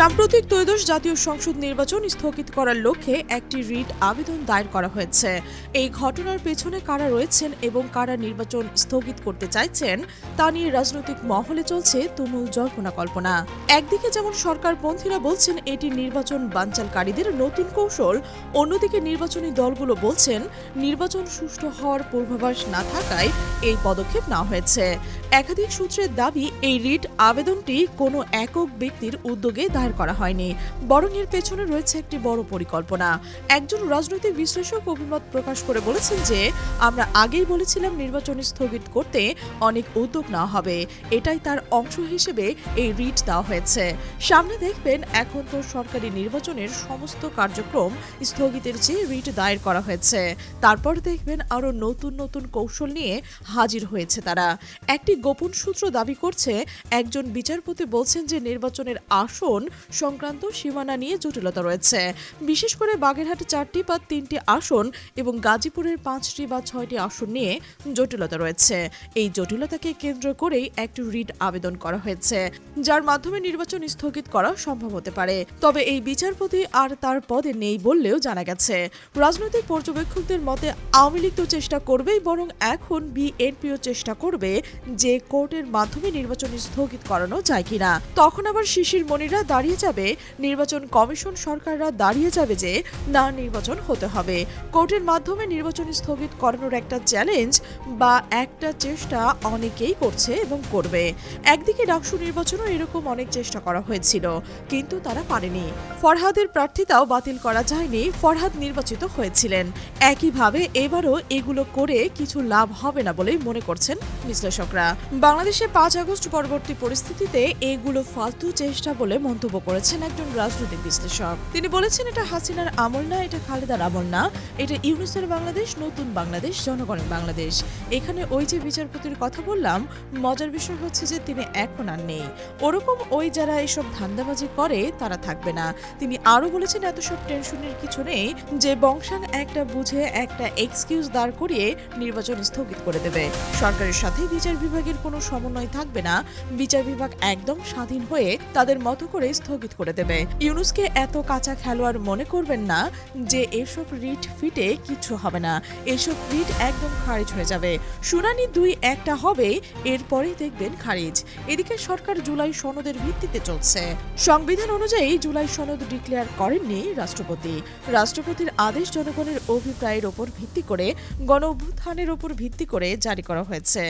সাম্প্রতিক ত্রয়োদশ জাতীয় সংসদ নির্বাচন স্থগিত করার লক্ষ্যে একটি রিট আবেদন দায়ের করা হয়েছে। এই ঘটনার পেছনে কারা রয়েছেন এবং কারা নির্বাচন স্থগিত করতে চাইছেন, তা নিয়ে রাজনৈতিক মহলে চলছে তুমুল জল্পনা কল্পনা একদিকে যেমন সরকারপন্থীরা বলছেন, এটি নির্বাচন বানচালকারীদের নতুন কৌশল, অন্যদিকে নির্বাচনী দলগুলো বলছেন, নির্বাচন সুষ্ঠু হওয়ার পূর্বাভাস না থাকায় এই পদক্ষেপ নেওয়া হয়েছে। একাধিক সূত্রের দাবি, এই রিট আবেদনটি কোনো একক ব্যক্তির উদ্যোগে দায়ের করা হয়নি। বরং এর পেছনে রয়েছে একটি বড় পরিকল্পনা। একজন রাজনৈতিক বিশ্লেষক অভিমত প্রকাশ করে বলেছেন যে, আমরা আগেই বলেছিলাম নির্বাচন স্থগিত করতে অনেক উদ্যোগ নেওয়া হবে। এটাই তার অংশ হিসেবে এই রিট দেওয়া হয়েছে। সামনে দেখবেন, এখন তো সরকারি নির্বাচনের সমস্ত কার্যক্রম স্থগিতের চেয়ে রিট দায়ের করা হয়েছে। তারপর দেখবেন আরও নতুন নতুন কৌশল নিয়ে হাজির হয়েছে তারা। একটি গোপন সূত্র দাবি করছে, একজন বিচারপতি বলছেন যে নির্বাচনের আসন সংক্রান্ত সীমানা নিয়ে জটিলতা রয়েছে। বিশেষ করে বাগেরহাটে চারটি বা তিনটি আসন এবং গাজীপুরের পাঁচটি বা ছয়টি আসন নিয়ে জটিলতা রয়েছে। এই জটিলতাকে কেন্দ্র করেই একটি রিট আবেদন করা হয়েছে, যার মাধ্যমে নির্বাচন স্থগিত করা সম্ভব হতে পারে। তবে এই বিচারপতি আর তার পদে নেই বললেও জানা গেছে, রাজনৈতিক পর্যবেক্ষকদের মতে আওয়ামী লীগ তো চেষ্টা করবেই, বরং এখন বিএনপিও চেষ্টা করবে যে কোর্টের মাধ্যমে নির্বাচন স্থগিত করানো যায় কিনা। তখন আবার শিশির মনিরা দাঁড়িয়ে যাবে, নির্বাচন কমিশন সরকাররা দাঁড়িয়ে যাবে যে না নির্বাচন হতে হবে। কোর্টের মাধ্যমে নির্বাচন স্থগিত করানোর একটা চ্যালেঞ্জ বা একটা চেষ্টা অনেকেই করছে এবং করবে। একদিকে ডাকসু নির্বাচনও এরকম অনেক চেষ্টা করা হয়েছিল, কিন্তু তারা পারেনি। ফরহাদের প্রার্থিতাও বাতিল করা যায়নি, ফরহাদ নির্বাচিত হয়েছিলেন। একইভাবে এবারও এগুলো করে কিছু লাভ হবে না বলেই মনে করছেন বিশ্লেষকরা। বাংলাদেশে পাঁচ আগস্ট পরবর্তী পরিস্থিতিতে এগুলো ফালতু চেষ্টা বলে মন্তব্য করেছেন একজন রাজনৈতিক বিশ্লেষক। তিনি বলেছেন, এটা হাসিনার আমল না, এটা খালেদার আমল না। এটা ইউনুসের বাংলাদেশ, নতুন বাংলাদেশ, জনগণের বাংলাদেশ। এখানে ওই যে বিচারপতির কথা বললাম, মজার বিষয় হচ্ছে যে তিনি এখন আর নেই। ওরকম ওই যারা এসব ধান্দাবাজি করে, তারা থাকবে না। তিনি আরও বলেছেন, এত সব টেনশনের কিছু নেই যে বংশাং একটা বুঝে একটা এক্সকিউজ দাঁড় করিয়ে নির্বাচন স্থগিত করে দেবে। সরকারের সাথে বিচার বিভাগের কোনো সমন্বয় থাকবে না। বিচার বিভাগ একদম স্বাধীন হয়ে তাদের মতো করে স্থগিত করে দেবে। ইউনুসকে এত কাঁচা খেলোয়াড় মনে করবেন না যে এসব রিট ফিটে কিছু হবে না। এসব রিট একদম খারিজ হয়ে যাবে। শুনানি দুই একটা হবে, এরপরেই দেখবেন খারিজ। এদিকে সরকার জুলাই সনদের ভিত্তিতে চলছে। সংবিধান অনুযায়ী জুলাই সনদ ডিক্লেয়ার করেননি রাষ্ট্রপতি। রাষ্ট্রপতির আদেশ জনগণের অভিপ্রায়ের ওপর ভিত্তি করে গণ অভ্যুত্থানের ওপর ভিত্তি করে জারি করা হয়েছে।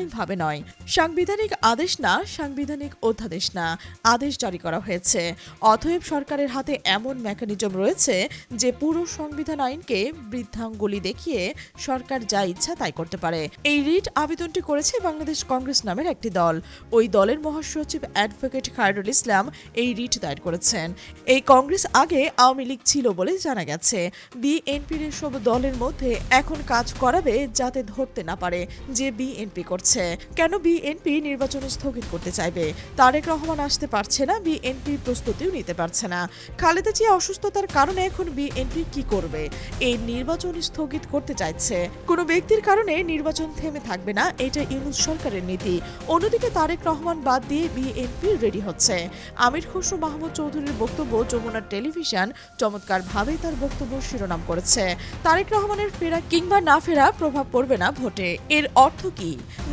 সাংবিধানিকভাবে নয়। সাংবিধানিক আদেশ না, সাংবিধানিক অধ্যাদেশ না, আদেশ জারি করা হয়েছে। অতএব সরকারের হাতে এমন মেকানিজম রয়েছে যে পুরো সংবিধান আইনকে বৃদ্ধাঙ্গুলি দেখিয়ে সরকার যা ইচ্ছা তাই করতে পারে। এই রিট আবেদনটি করেছে বাংলাদেশ কংগ্রেস নামের একটি দল। ওই দলের মহাসচিব অ্যাডভোকেট খায়রুল ইসলাম এই রিট দায়ের করেছেন। এই কংগ্রেস আগে আওয়ামী লীগ ছিল বলে জানা গেছে। বিএনপির এসব দলের মধ্যে এখন কাজ করাবে যাতে ধরতে না পারে যে বিএনপি করছে। কেন বিএনপি নির্বাচন স্থগিত করতে চাইবে? তারেক রহমান আসতে পারছে না বিএনপি প্রস্তুতিও নিতে পারছে না। খালেদা জিয়া অসুস্থতার কারণে এখন বিএনপি কি করবে? এই নির্বাচন স্থগিত করতে চাইছে। কোনো ব্যক্তির কারণে নির্বাচন থেমে থাকবে না, এটা ইউনুস সরকারের নীতি। অন্যদিকে তারেক রহমান বাদ দিয়ে বিএনপি রেডি হচ্ছে। আমির খসরু মাহমুদ চৌধুরীর বক্তব্য, যমুনার টেলিভিশন চমৎকারভাবে তার বক্তব্য শিরোনাম করেছে। তারেক রহমানের ফেরা কিংবা না ফেরা প্রভাব পড়বে না ভোটে। এর অর্থ কি?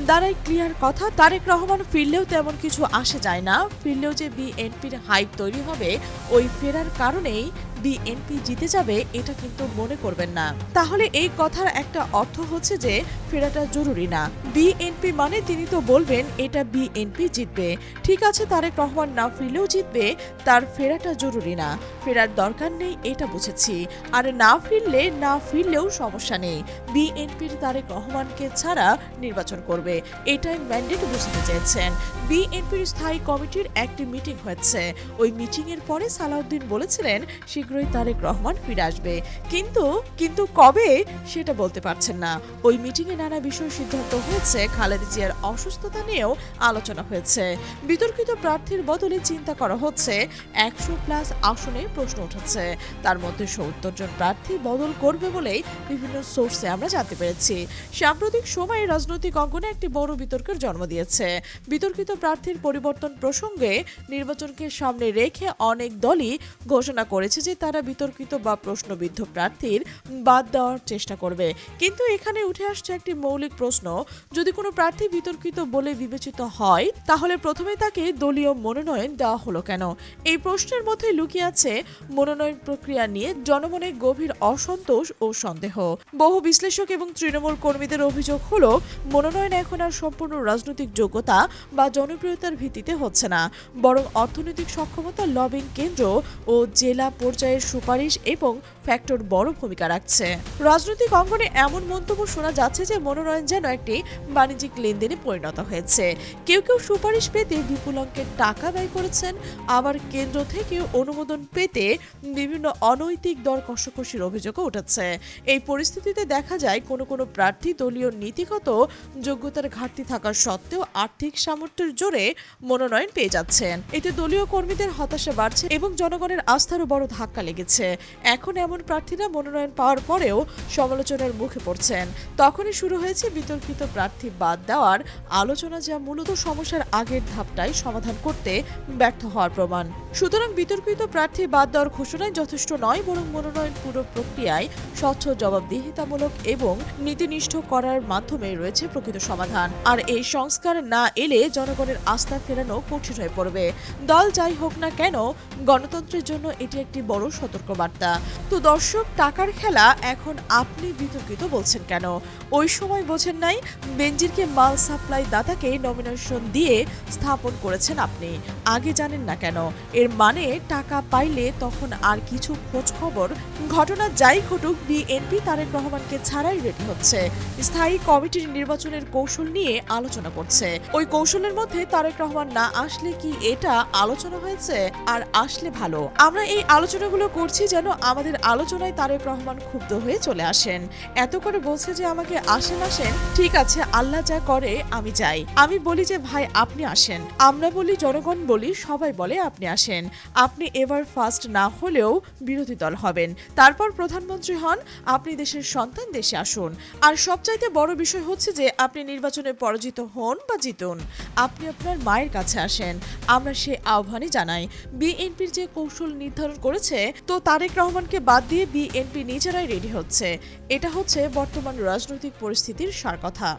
দাঁড়াই ক্লিয়ার কথা। তারেক রহমান ফিরলেও তেমন কিছু আসে যায় না। ফিরলেও যে বিএনপির হাইপ তৈরি হবে, ওই ফেরার কারণেই বিএনপি জিতে যাবে এটা কিন্তু মনে করবেন না। তাহলে এই কথার একটা অর্থ হচ্ছে যে ফেরাটা জরুরি না। বিএনপি মানে তিনি তো বলবেন, এটা বিএনপি জিতবে। ঠিক আছে, তারেক রহমান না ফিরলেও জিতবে, তার ফেরাটা জরুরি না। ফেরার দরকার নেই, এটা বুঝেছি। আর না ফিরলে, না ফিরলেও সমস্যা নেই। বিএনপির তারেক রহমানকে ছাড়া নির্বাচন করবে, এটাই ম্যান্ডেট বুঝতে চেয়েছেন। বিএনপির স্থায়ী কমিটির একটি মিটিং হয়েছে। ওই মিটিং এর পরে সালাউদ্দিন বলেছিলেন, শীঘ্রই শীঘ্রই তারেক রহমান ফিরে আসবে। কিন্তু কিন্তু কবে? সেটা বলতে পারছেন না। ওই মিটিংয়ে নানা বিষয় সিদ্ধান্ত হয়েছে। খালেদা জিয়ার অসুস্থতা নিয়েও আলোচনা হয়েছে। বিতর্কিত প্রার্থীর বদলে চিন্তা করা হচ্ছে। একশো প্লাস আসনে প্রশ্ন উঠেছে। তার মধ্যে সত্তর জন প্রার্থী বদল করবে বলেই বিভিন্ন সোর্সে আমরা জানতে পেরেছি। সাম্প্রতিক সময়ে রাজনৈতিক অঙ্গনে একটি বড় বিতর্কের জন্ম দিয়েছে। বিতর্কিত প্রার্থীর পরিবর্তন প্রসঙ্গে নির্বাচনকে সামনে রেখে অনেক দলই ঘোষণা করেছে যে তারা বিতর্কিত বা প্রশ্নবিদ্ধ প্রার্থীর বাদ দেওয়ার চেষ্টা করবে। কিন্তু এখানে উঠে আসছে একটি মৌলিক প্রশ্ন। যদি কোনো প্রার্থী বিতর্কিত বলে বিবেচিত হয়, তাহলে প্রথমে তাকে দলীয় মনোনয়ন দেওয়া হলো কেন? এই প্রশ্নের মধ্যে লুকিয়ে আছে মনোনয়ন প্রক্রিয়া নিয়ে জনমনে গভীর অসন্তোষ ও সন্দেহ। বহু বিশ্লেষক এবং তৃণমূল কর্মীদের অভিযোগ হলো, মনোনয়ন এখন আর সম্পূর্ণ রাজনৈতিক যোগ্যতা বা জনপ্রিয়তার ভিত্তিতে হচ্ছে না। বরং অর্থনৈতিক সক্ষমতা লবিং কেন্দ্র ও জেলা পর্যায়ের সুপারিশ এবং ফ্যাক্টর বড় ভূমিকা রাখছে। রাজনৈতিক অঙ্গনে এমন মন্তব্য শোনা যাচ্ছে যে মনোনয়ন যেন একটি বাণিজ্যিক লেনদেনে পরিণত হয়েছে। কেউ কেউ সুপারিশ পেতে বিপুল অঙ্কের টাকা ব্যয় করেছেন। আবার কেন্দ্র থেকে অনুমোদন পেতে বিভিন্ন অনৈতিক দর কষাকষির অভিযোগও উঠেছে। এই পরিস্থিতিতে দেখা যায়, কোনো কোনো প্রার্থী দলীয় নীতিগত যোগ্যতার ঘাটতি থাকা সত্ত্বেও আর্থিক সামর্থ্যের জোরে মনোনয়ন পেয়ে যাচ্ছেন। এতে দলীয় কর্মীদের হতাশা বাড়ছে এবং জনগণের আস্থারও বড় ধাক্কা লেগেছে। এখন এমন প্রার্থীরা মনোনয়ন পাওয়ার পরেও সমালোচনার মুখে পড়ছেন। তখনই শুরু হয়েছে বিতর্কিত প্রার্থী বাদ দেওয়ার আলোচনা যা মূলত সমস্যার আগের ধাপটাই সমাধান করতে ব্যর্থ হওয়ার প্রমাণ। সুতরাং বিতর্কিত প্রার্থী বাদ দেওয়ার ঘোষণায় যথেষ্ট নয়, বরং মনোনয়ন পুরো প্রক্রিয়ায় স্বচ্ছ জবাবদিহিতামূলক এবং নীতিনিষ্ঠ করার মাধ্যমে রয়েছে প্রকৃত সমাধান। আর এই সংস্কার না এলে জনগণের আস্থা ফেরানো কঠিন হয়ে পড়বে। দল যাই হোক না কেন, গণতন্ত্রের জন্য এটি একটি বড় সতর্কবার্তা। তো দর্শক, টাকার খেলা এখন আপনি বিতর্কিত বলছেন কেন? ওই সময় বোঝেন নাই বেঞ্জিরকে মাল সাপ্লাই দাতাকে নমিনেশন দিয়ে স্থাপন করেছেন আপনি। আগে জানেন না কেন। এর মানে টাকা পাইলে তখন আর কিছু খোঁজ খবর ঘটনা যাই ঘটুক, বিএনপি তারেক রহমানকে ছাড়াই রেডি হচ্ছে। স্থায়ী কমিটির নির্বাচনের কৌশল নিয়ে আলোচনা করছে। ওই কৌশলের মধ্যে তারেক রহমান না আসলে কি এটা আলোচনা হয়েছে? আর আসলে ভালো। আমরা এই আলোচনাগুলো করছি যেন আমাদের আলোচনায় তারেক রহমান ক্ষুব্ধ হয়ে চলে আসেন। এত করে বলছে যে আমাকে আসেন আসেন, ঠিক আছে, আল্লাহ যা করে, আমি যাই। আমি বলি যে, ভাই, আপনি আসেন। আমরা বলি, জনগণ বলি, সবাই বলে আপনি আসেন। আপনি এবার ফার্স্ট না হলেও বিরোধী দল হবেন। তারপর প্রধানমন্ত্রী হন, আপনি দেশের সন্তান, দেশে আসুন। আর সবচাইতে বড় বিষয় হচ্ছে যে, আপনি নির্বাচনে পরাজিত হন বা জিতুন, আপনি আপনার মায়ের কাছে আসেন। আমরা সে আহ্বানই জানাই। বিএনপির যে কৌশল নির্ধারণ করেছে তো তারেক রহমানকে বাদ দিয়ে বিএনপি নিজেরাই রেডি হচ্ছে। এটা হচ্ছে বর্তমান রাজনৈতিক পরিস্থিতির সার কথা